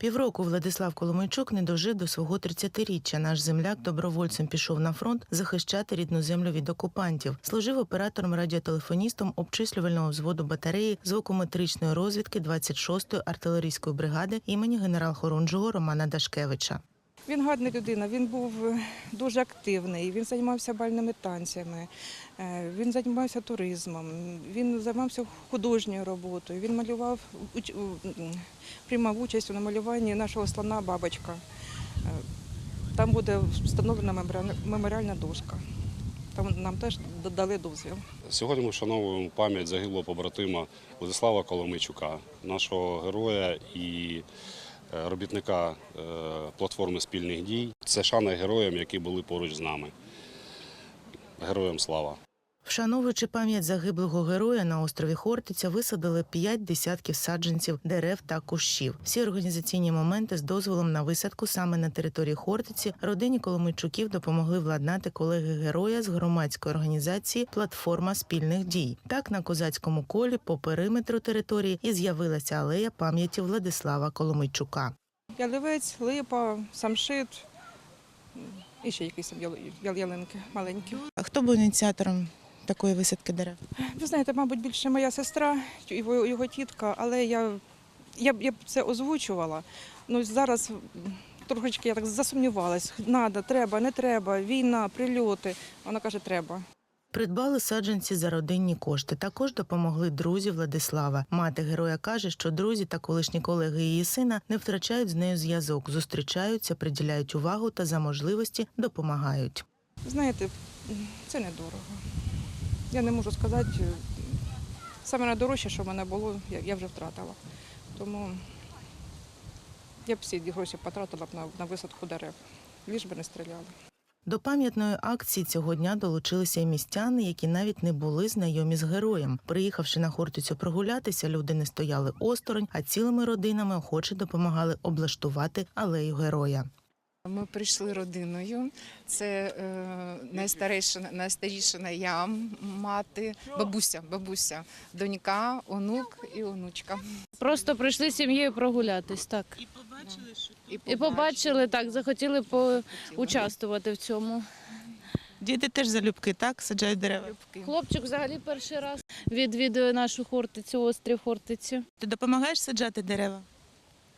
Півроку Владислав Коломойчук не дожив до свого 30-річчя. Наш земляк добровольцем пішов на фронт захищати рідну землю від окупантів. Служив оператором радіотелефоністом обчислювального взводу батареї звукометричної розвідки 26-ї артилерійської бригади імені генерал-хорунжого Романа Дашкевича. Він гарна людина, він був е, дуже активний, він займався бальними танцями, е, він займався туризмом, він займався художньою роботою, він малював, приймав участь у намалюванні нашого слона бабочка. Е, Там буде встановлена меморіальна- дошка. Там нам теж дали дозвіл. Сьогодні ми вшановуємо пам'ять загиблого побратима Владислава Коломийчука, нашого героя і робітника е, платформи спільних дій. Це шана героям, які були поруч з нами. Героям слава! Вшановуючи пам'ять загиблого героя на острові Хортиця, висадили п'ять десятків саджанців дерев та кущів. Всі організаційні моменти з дозволом на висадку саме на території Хортиці родині Коломийчуків допомогли владнати колеги героя з громадської організації Платформа спільних дій. Так на козацькому колі по периметру території і з'явилася алея пам'яті Владислава Коломийчука. Ялівець, липа, самшит і ще якісь там ялинки маленькі. А хто був ініціатором такої висадки дерев? Ви знаєте, мабуть, більше моя сестра, його, його тітка, але я, я, б- я б це озвучувала. Ну, зараз трошечки я так засумнівалась. Надо, треба, не треба, війна, прильоти. Вона каже, треба. Придбали саджанці за родинні кошти. Також допомогли друзі Владислава. Мати героя каже, що друзі та колишні колеги її сина не втрачають з нею зв'язок, зустрічаються, приділяють увагу та за можливості допомагають. Знаєте, це недорого. Я не можу сказати, е, саме найдорожче, що в мене було, я, вже втратила. Тому я б всі гроші потратила б на, на висадку дерев, ліж би не стріляли. До пам'ятної акції цього дня долучилися й містяни, які навіть не були знайомі з героєм. Приїхавши на Хортицю прогулятися, люди не стояли осторонь, а цілими родинами охоче допомагали облаштувати алею героя. Ми прийшли родиною. Це е, найстаріша, найстаріша я, мати, бабуся, бабуся, донька, онук і онучка. Просто прийшли з сім'єю прогулятись, так. І побачили, І побачили так, захотіли поучаствувати в цьому. Діти теж залюбки, так саджають дерева. Хлопчик взагалі перший раз відвідує нашу хортицю, острів Хортиці. Ти допомагаєш саджати дерева?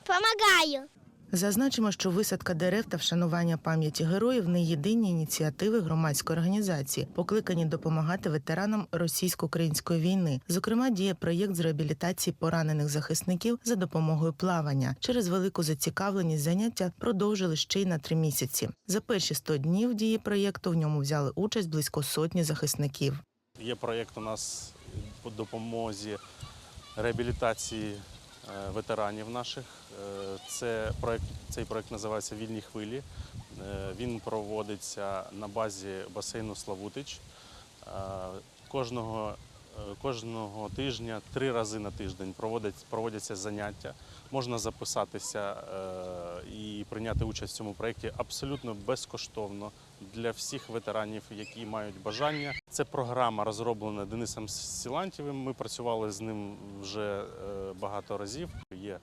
Помогаю. Зазначимо, що висадка дерев та вшанування пам'яті героїв не єдині ініціативи громадської організації, покликані допомагати ветеранам російсько-української війни. Зокрема, діє проєкт з реабілітації поранених захисників за допомогою плавання. Через велику зацікавленість заняття продовжили ще й на три місяці. За перші 100 днів дії проєкту в ньому взяли участь близько сотні захисників. Є проєкт у нас по допомозі реабілітації ветеранів наших. Е, Це проект, цей проект називається Вільні хвилі. Е, Він проводиться на базі басейну Славутич. Е, Кожного, е, кожного тижня, три рази на тиждень проводяться заняття. Можна записатися е, і прийняти участь в цьому проєкті абсолютно безкоштовно для всіх ветеранів, які мають бажання. Це програма розроблена Денисом Сілантєвим. Ми працювали з ним вже е, багато разів. Є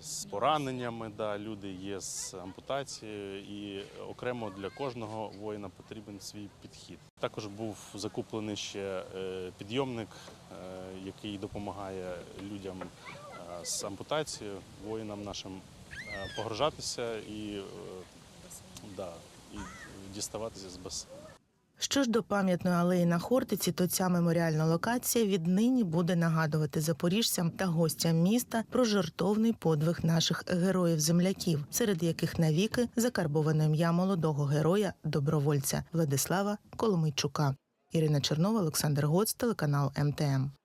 з пораненнями, да, люди є з ампутацією, і окремо для кожного воїна потрібен свій підхід. Також був закуплений ще е, підйомник, е, який допомагає людям е, з ампутацією, воїнам нашим е, погружатися і, е, да, і діставатися з басейну. Що ж до пам'ятної алеї на Хортиці, то ця меморіальна локація віднині буде нагадувати запоріжцям та гостям міста про жертовний подвиг наших героїв-земляків, серед яких навіки закарбоване ім'я молодого героя добровольця Владислава Коломийчука. Ірина Чернова, Олександр Гоц, телеканал МТМ.